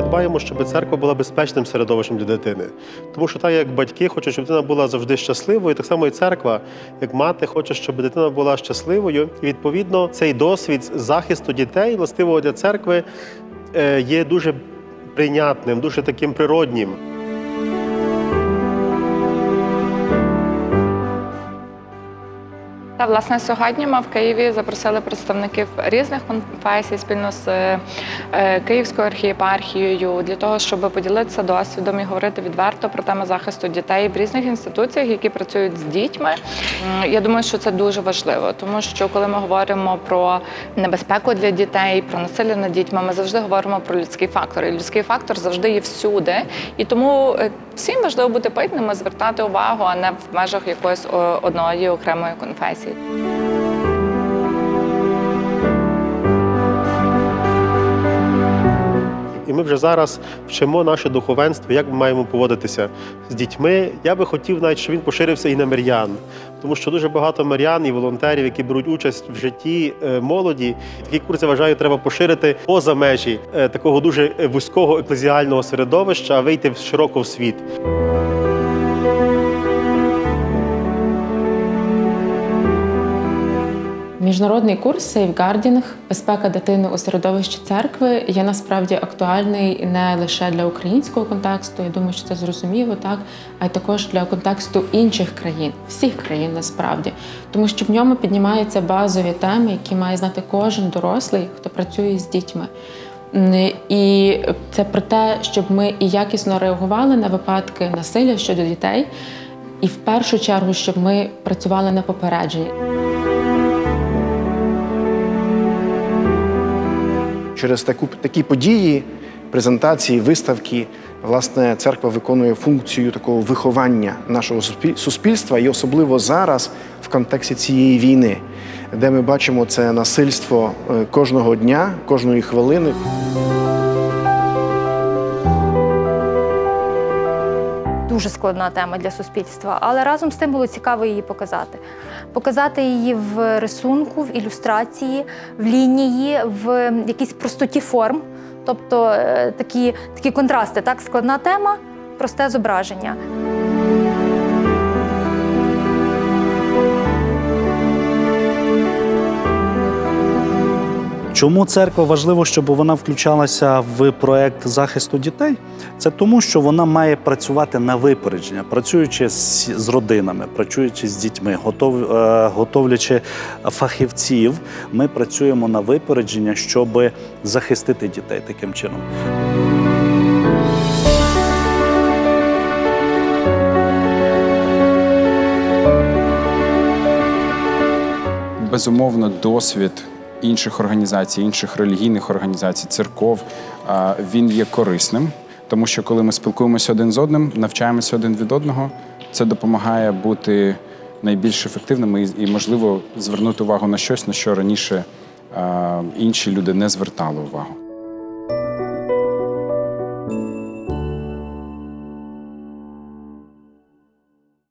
дбаємо, щоб церква була безпечним середовищем для дитини. Тому що так як батьки хочуть, щоб дитина була завжди щасливою, так само і церква, як мати, хоче, щоб дитина була щасливою. І відповідно цей досвід захисту дітей, властивого для церкви, е, є дуже прийнятним, дуже таким природнім. Та власне сьогодні ми в Києві запросили представників різних конфесій спільно з е, Київською архієпархією для того, щоб поділитися досвідом і говорити відверто про тему захисту дітей в різних інституціях, які працюють з дітьми. Я думаю, що це дуже важливо, тому що коли ми говоримо про небезпеку для дітей, про насилля над дітьми, ми завжди говоримо про людський фактор. І людський фактор завжди є всюди. І тому е, всім важливо бути питними, звертати увагу, а не в межах якоїсь одної окремої конфесії. І ми вже зараз вчимо наше духовенство, як ми маємо поводитися з дітьми. Я би хотів навіть, щоб він поширився і на мирян, тому що дуже багато мирян і волонтерів, які беруть участь в житті е, молоді. Такі курси вважаю, треба поширити поза межі е, такого дуже вузького еклезіального середовища, а вийти широко в світ. Міжнародний курс Safeguarding безпека дитини у середовищі церкви є насправді актуальний не лише для українського контексту. Я думаю, що це зрозуміло, так а й також для контексту інших країн, всіх країн насправді, тому що в ньому піднімаються базові теми, які має знати кожен дорослий, хто працює з дітьми. І це про те, щоб ми і якісно реагували на випадки насилля щодо дітей, і в першу чергу, щоб ми працювали на попередженні. Через таку, такі події, презентації, виставки, власне, церква виконує функцію такого виховання нашого суспільства, і особливо зараз, в контексті цієї війни, де ми бачимо це насильство е, кожного дня, кожної хвилини. Дуже складна тема для суспільства, але разом з тим було цікаво її показати. Показати її в рисунку, в ілюстрації, в лінії, в якійсь простоті форм. Тобто е, такі, такі контрасти, так, складна тема, просте зображення. Чому церква важливо, щоб вона включалася в проект захисту дітей? Це тому, що вона має працювати на випередження, працюючи з, з родинами, працюючи з дітьми, готов, е, готовлячи фахівців. Ми працюємо на випередження, щоб захистити дітей таким чином. безумовно досвід інших організацій, інших релігійних організацій, церков, він є корисним, тому що коли ми спілкуємося один з одним, навчаємося один від одного, це допомагає бути найбільш ефективними і, можливо звернути увагу на щось, на що раніше інші люди не звертали увагу.